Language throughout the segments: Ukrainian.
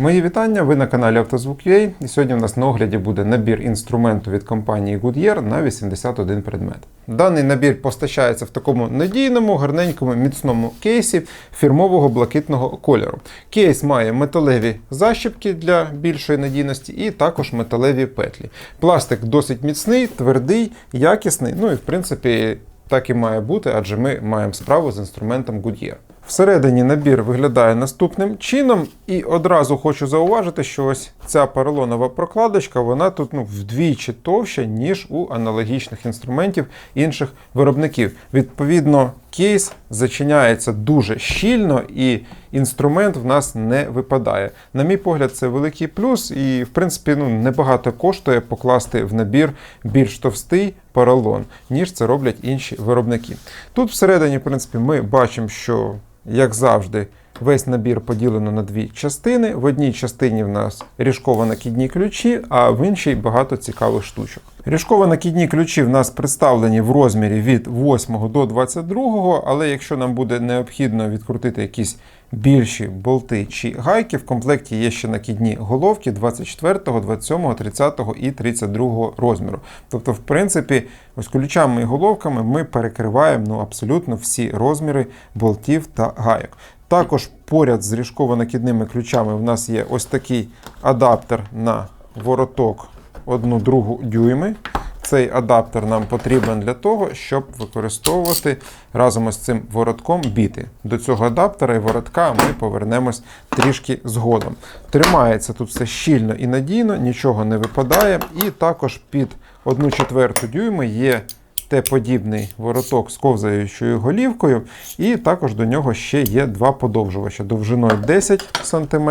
Мої вітання, ви на каналі Автозвук.ua і сьогодні у нас на огляді буде набір інструменту від компанії Goodyear на 81 предмет. Даний набір постачається в такому надійному, гарненькому, міцному кейсі фірмового блакитного кольору. Кейс має металеві защіпки для більшої надійності і також металеві петлі. Пластик досить міцний, твердий, якісний, ну і в принципі так і має бути, адже ми маємо справу з інструментом Goodyear. Всередині набір виглядає наступним чином, і одразу хочу зауважити, що ось ця поролонова прокладочка, вона тут ну, вдвічі товща, ніж у аналогічних інструментів інших виробників. Відповідно, кейс зачиняється дуже щільно, і інструмент в нас не випадає. На мій погляд, це великий плюс, і в принципі ну, небагато коштує покласти в набір більш товстий поролон, ніж це роблять інші виробники. Тут всередині, в принципі, ми бачимо, що як завжди, весь набір поділено на дві частини. В одній частині в нас ріжково-накидні ключі, а в іншій багато цікавих штучок. Ріжково-накидні ключі в нас представлені в розмірі від 8 до 22, але якщо нам буде необхідно відкрутити якісь більші болти чи гайки, в комплекті є ще накидні головки 24, 27, 30 і 32 розміру. Тобто, в принципі, ось ключами і головками ми перекриваємо ну, абсолютно всі розміри болтів та гайок. Також поряд з ріжково-накидними ключами в нас є ось такий адаптер на вороток 1,2 дюйми. Цей адаптер нам потрібен для того, щоб використовувати разом із цим воротком біти. До цього адаптера і воротка ми повернемось трішки згодом. Тримається тут все щільно і надійно, нічого не випадає. І також під 1 четверту дюйми є Т-подібний вороток з ковзаючою голівкою, і також до нього ще є два подовжувача довжиною 10 см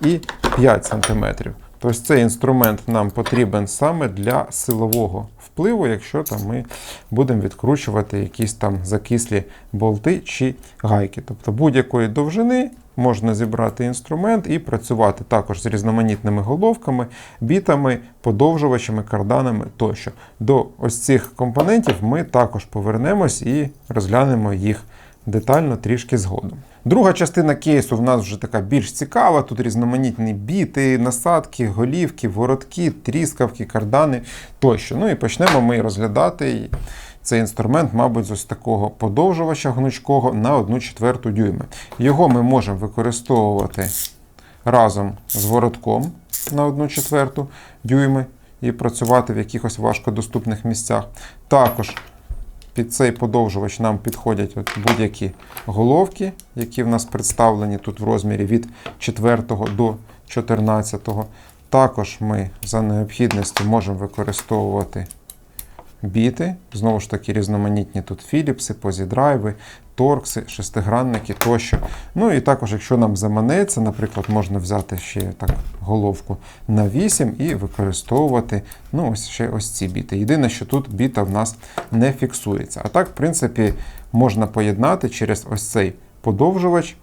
і 5 см. Тобто цей інструмент нам потрібен саме для силового впливу, якщо там ми будемо відкручувати якісь там закислі болти чи гайки. Тобто будь-якої довжини можна зібрати інструмент і працювати також з різноманітними головками, бітами, подовжувачами, карданами тощо. До ось цих компонентів ми також повернемось і розглянемо їх детально трішки згодом. Друга частина кейсу в нас вже така більш цікава. Тут різноманітні біти, насадки, голівки, воротки, тріскавки, кардани тощо. Ну і почнемо ми розглядати цей інструмент, мабуть, з ось такого подовжувача гнучкого на 1 четверту дюйми. Його ми можемо використовувати разом з воротком на 1 четверту дюйми і працювати в якихось важкодоступних місцях. Також під цей подовжувач нам підходять будь-які головки, які в нас представлені тут в розмірі від 4 до 14. Також ми за необхідності можемо використовувати біти. Знову ж таки, різноманітні тут філіпси, позідрайви, торкси, шестигранники тощо. Ну і також, якщо нам заманеться, наприклад, можна взяти ще так головку на 8 і використовувати ну, ось ще ось ці біти. Єдине, що тут біта в нас не фіксується. А так, в принципі, можна поєднати через ось цей подовжувач.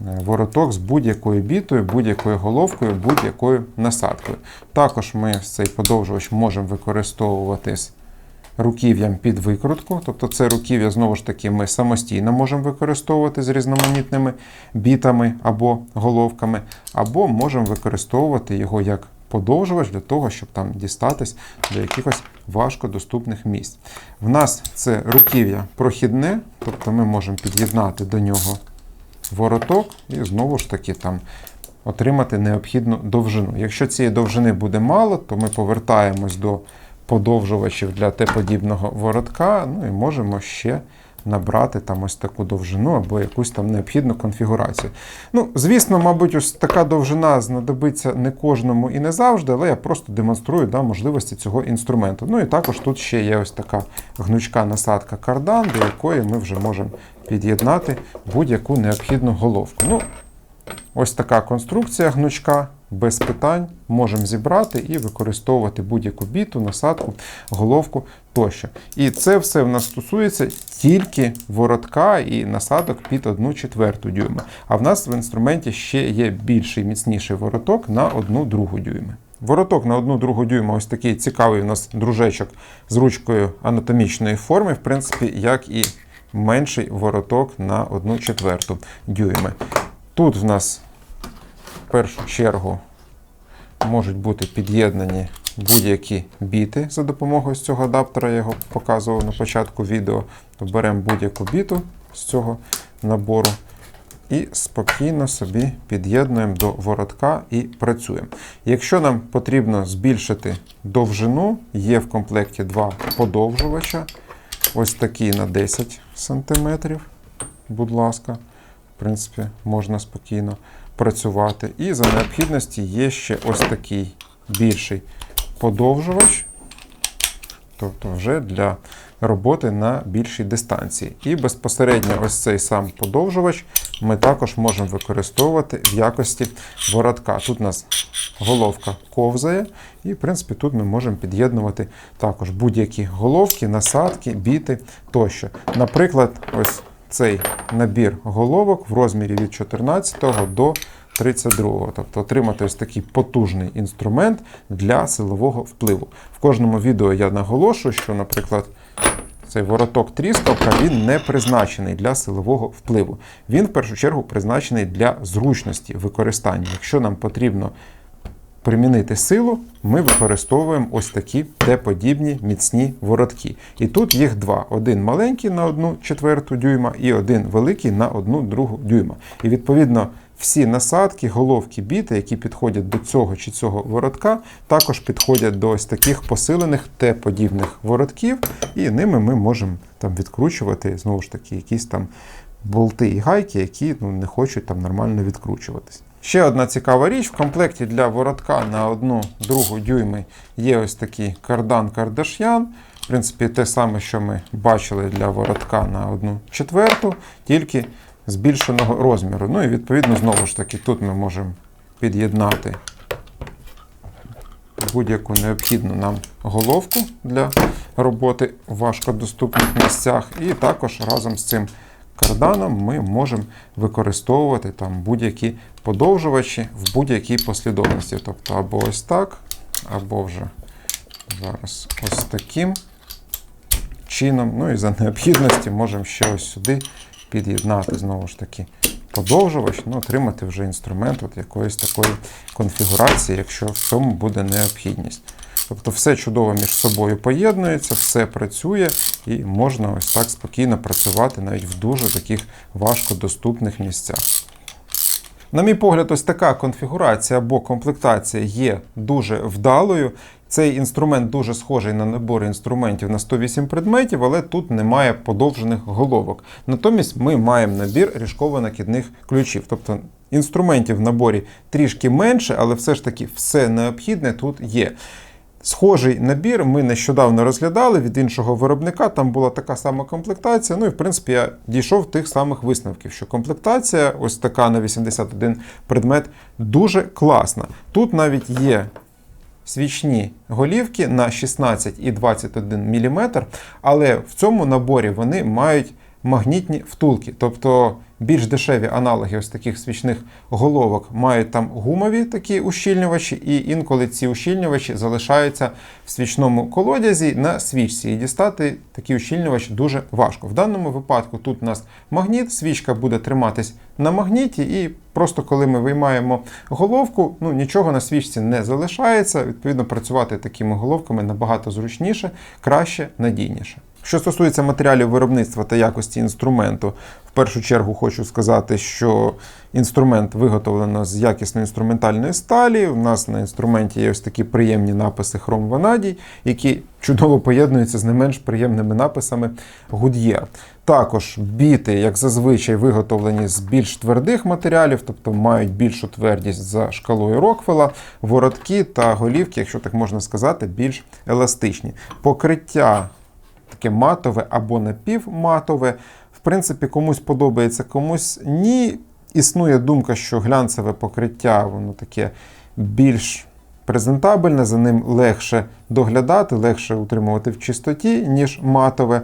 е, Вороток з будь-якою бітою, будь-якою головкою, будь-якою насадкою. Також ми цей подовжувач можемо використовувати з руків'ям під викрутку. Тобто це руків'я, знову ж таки, ми самостійно можемо використовувати з різноманітними бітами або головками, або можемо використовувати його як подовжувач для того, щоб там дістатись до якихось важкодоступних місць. В нас це руків'я прохідне, тобто ми можемо під'єднати до нього вороток і знову ж таки там отримати необхідну довжину. Якщо цієї довжини буде мало, то ми повертаємось до подовжувачів для Т-подібного воротка, ну і можемо ще набрати там ось таку довжину або якусь там необхідну конфігурацію. Ну, звісно, мабуть, ось така довжина знадобиться не кожному і не завжди, але я просто демонструю да, можливості цього інструменту. Ну і також тут ще є ось така гнучка насадка кардан, до якої ми вже можемо під'єднати будь-яку необхідну головку. Ну, Ось така конструкція гнучка, без питань можемо зібрати і використовувати будь-яку біту, насадку, головку тощо. І це все в нас стосується тільки воротка і насадок під 1 четверту дюйма. А в нас в інструменті ще є більший міцніший вороток на 1 другу дюйми. Вороток на 1 другу дюйма ось такий цікавий у нас дружечок з ручкою анатомічної форми, в принципі, як і менший вороток на 1 четверту дюйми. Тут в нас першу чергу можуть бути під'єднані будь-які біти за допомогою цього адаптера. Я його показував на початку відео. То беремо будь-яку біту з цього набору і спокійно собі під'єднуємо до воротка і працюємо. Якщо нам потрібно збільшити довжину, є в комплекті два подовжувача. Ось такий на 10 см. Будь ласка, в принципі, можна спокійно працювати. І за необхідності є ще ось такий більший подовжувач, тобто вже для роботи на більшій дистанції. І безпосередньо ось цей сам подовжувач ми також можемо використовувати в якості воротка. Тут у нас головка ковзає, і, в принципі, тут ми можемо під'єднувати також будь-які головки, насадки, біти тощо. Наприклад, ось цей набір головок в розмірі від 14 до 32, тобто отримати ось такий потужний інструмент для силового впливу. В кожному відео я наголошую, що, наприклад, цей вороток тріскавка він не призначений для силового впливу. Він в першу чергу призначений для зручності використання. Якщо нам потрібно примінити силу, ми використовуємо ось такі Т-подібні міцні воротки. І тут їх два: один маленький на 1 четверту дюйма і один великий на 1 другу дюйма. І відповідно. Всі насадки, головки біти, які підходять до цього чи цього воротка, також підходять до ось таких посилених Т-подібних воротків, і ними ми можемо там відкручувати знову ж таки якісь там болти і гайки, які ну, не хочуть там нормально відкручуватись. Ще одна цікава річ: в комплекті для воротка на одну другу дюйми є ось такий кардан Кардашян. В принципі, те саме, що ми бачили для воротка на одну четверту, тільки збільшеного розміру. Ну і відповідно, знову ж таки, тут ми можемо під'єднати будь-яку необхідну нам головку для роботи в важкодоступних місцях. І також разом з цим карданом ми можемо використовувати там будь-які подовжувачі в будь-якій послідовності. Тобто або ось так, або вже зараз ось таким чином. Ну і за необхідності можемо ще ось сюди під'єднати знову ж таки подовжувач, ну, отримати вже інструмент от якоїсь такої конфігурації, якщо в цьому буде необхідність. Тобто все чудово між собою поєднується, все працює і можна ось так спокійно працювати навіть в дуже таких важкодоступних місцях. На мій погляд, ось така конфігурація або комплектація є дуже вдалою. Цей інструмент дуже схожий на набор інструментів на 108 предметів, але тут немає подовжених головок. Натомість ми маємо набір ріжково-накидних ключів. Тобто інструментів в наборі трішки менше, але все ж таки все необхідне тут є. Схожий набір ми нещодавно розглядали від іншого виробника. Там була така сама комплектація. Ну і в принципі я дійшов тих самих висновків, що комплектація, ось така на 81 предмет, дуже класна. Тут навіть є. Свічні голівки на 16 і 21 мм, але в цьому наборі вони мають магнітні втулки. Тобто більш дешеві аналоги ось таких свічних головок мають там гумові такі ущільнювачі, і інколи ці ущільнювачі залишаються в свічному колодязі на свічці. І дістати такий ущільнювач дуже важко. В даному випадку тут у нас магніт, свічка буде триматись на магніті, і просто коли ми виймаємо головку, ну нічого на свічці не залишається. Відповідно, працювати такими головками набагато зручніше, краще, надійніше. Що стосується матеріалів виробництва та якості інструменту, в першу чергу хочу сказати, що інструмент виготовлено з якісної інструментальної сталі. У нас на інструменті є ось такі приємні написи хром ванадій, які чудово поєднуються з не менш приємними написами Goodyear. Також біти, як зазвичай, виготовлені з більш твердих матеріалів, тобто мають більшу твердість за шкалою Рокфела, воротки та голівки, якщо так можна сказати, більш еластичні. Покриття таке матове або напівматове. В принципі, комусь подобається, комусь ні. Існує думка, що глянцеве покриття, воно таке більш презентабельне, за ним легше доглядати, легше утримувати в чистоті, ніж матове.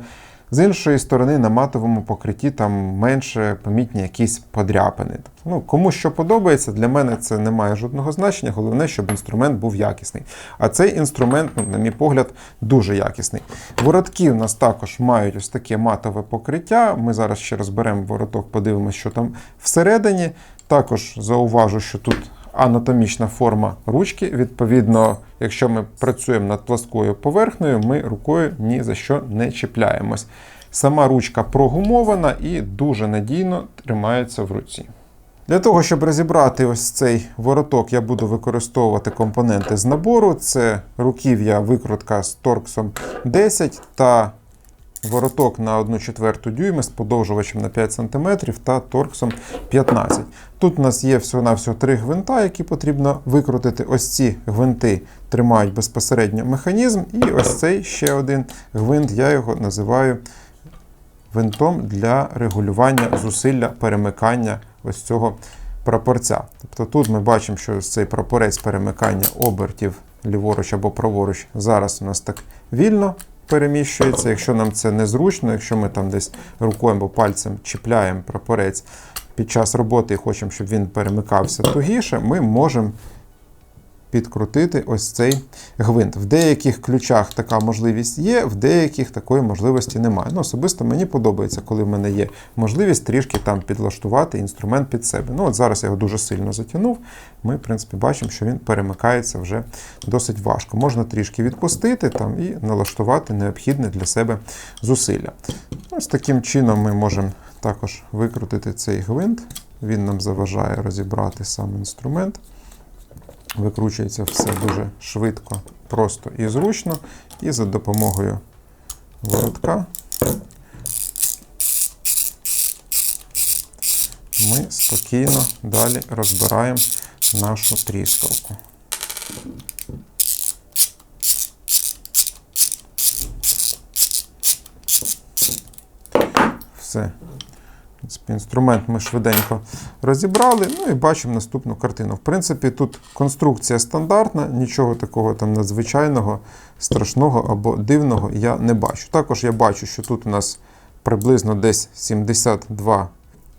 З іншої сторони, на матовому покритті там менше помітні якісь подряпини. Ну, Кому що подобається, для мене це не має жодного значення. Головне, щоб інструмент був якісний. А цей інструмент, ну, на мій погляд, дуже якісний. Воротки у нас також мають ось таке матове покриття. Ми зараз ще розберемо вороток, подивимося, що там всередині. Також зауважу, що тут анатомічна форма ручки. Відповідно, якщо ми працюємо над пласкою поверхнею, ми рукою ні за що не чіпляємось. Сама ручка прогумована і дуже надійно тримається в руці. Для того, щоб розібрати ось цей вороток, я буду використовувати компоненти з набору. Це руків'я викрутка з торксом 10 та вороток на 1 четверту дюйма з подовжувачем на 5 см та торксом 15 Тут у нас є всього-навсього три гвинта, які потрібно викрутити. Ось ці гвинти тримають безпосередньо механізм. І ось цей ще один гвинт, я його називаю винтом для регулювання зусилля перемикання ось цього прапорця. Тобто тут ми бачимо, що ось цей прапорець перемикання обертів ліворуч або праворуч зараз у нас так вільно переміщується. Якщо нам це незручно, якщо ми там десь рукою або пальцем чіпляємо прапорець під час роботи і хочемо, щоб він перемикався тугіше, ми можемо підкрутити ось цей гвинт. В деяких ключах така можливість є, в деяких такої можливості немає. Ну, Особисто мені подобається, коли в мене є можливість трішки там підлаштувати інструмент під себе. Ну, от Зараз я його дуже сильно затягнув. Ми, в принципі, бачимо, що він перемикається вже досить важко. Можна трішки відпустити там і налаштувати необхідне для себе зусилля. Ось таким чином ми можемо також викрутити цей гвинт. Він нам заважає розібрати сам інструмент. Викручується все дуже швидко, просто і зручно. І за допомогою воротка ми спокійно далі розбираємо нашу тріскавку. Все. Принципі, Інструмент ми швиденько розібрали, ну і бачимо наступну картину. В принципі, тут конструкція стандартна, нічого такого там надзвичайного, страшного або дивного я не бачу. Також я бачу, що тут у нас приблизно десь 72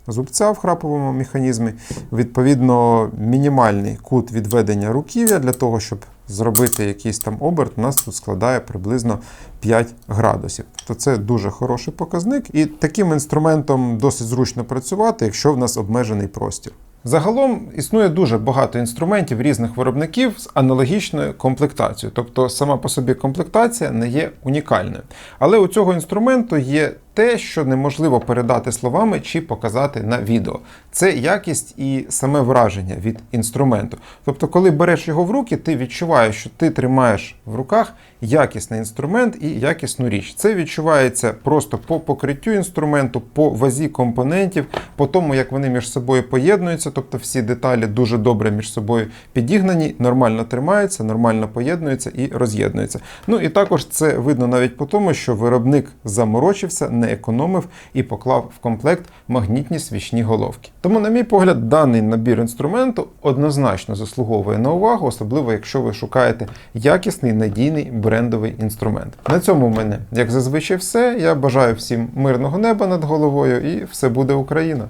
зубця в храповому механізмі. Відповідно, мінімальний кут відведення руків'я для того, щоб зробити якийсь там оберт, у нас тут складає приблизно 5 градусів. То це дуже хороший показник, і таким інструментом досить зручно працювати, якщо в нас обмежений простір. Загалом існує дуже багато інструментів різних виробників з аналогічною комплектацією, тобто сама по собі комплектація не є унікальною. Але у цього інструменту є те, що неможливо передати словами чи показати на відео. Це якість і саме враження від інструменту. Тобто, коли береш його в руки, ти відчуваєш, що ти тримаєш в руках якісний інструмент і якісну річ. Це відчувається просто по покриттю інструменту, по вазі компонентів, по тому, як вони між собою поєднуються, тобто всі деталі дуже добре між собою підігнані, нормально тримаються, нормально поєднуються і роз'єднуються. Ну і також це видно навіть по тому, що виробник заморочився, не економив і поклав в комплект магнітні свічні головки. Тому, на мій погляд, даний набір інструменту однозначно заслуговує на увагу, особливо якщо ви шукаєте якісний надійний брендовий інструмент. На цьому в мене, як зазвичай, все. Я бажаю всім мирного неба над головою і все буде Україна!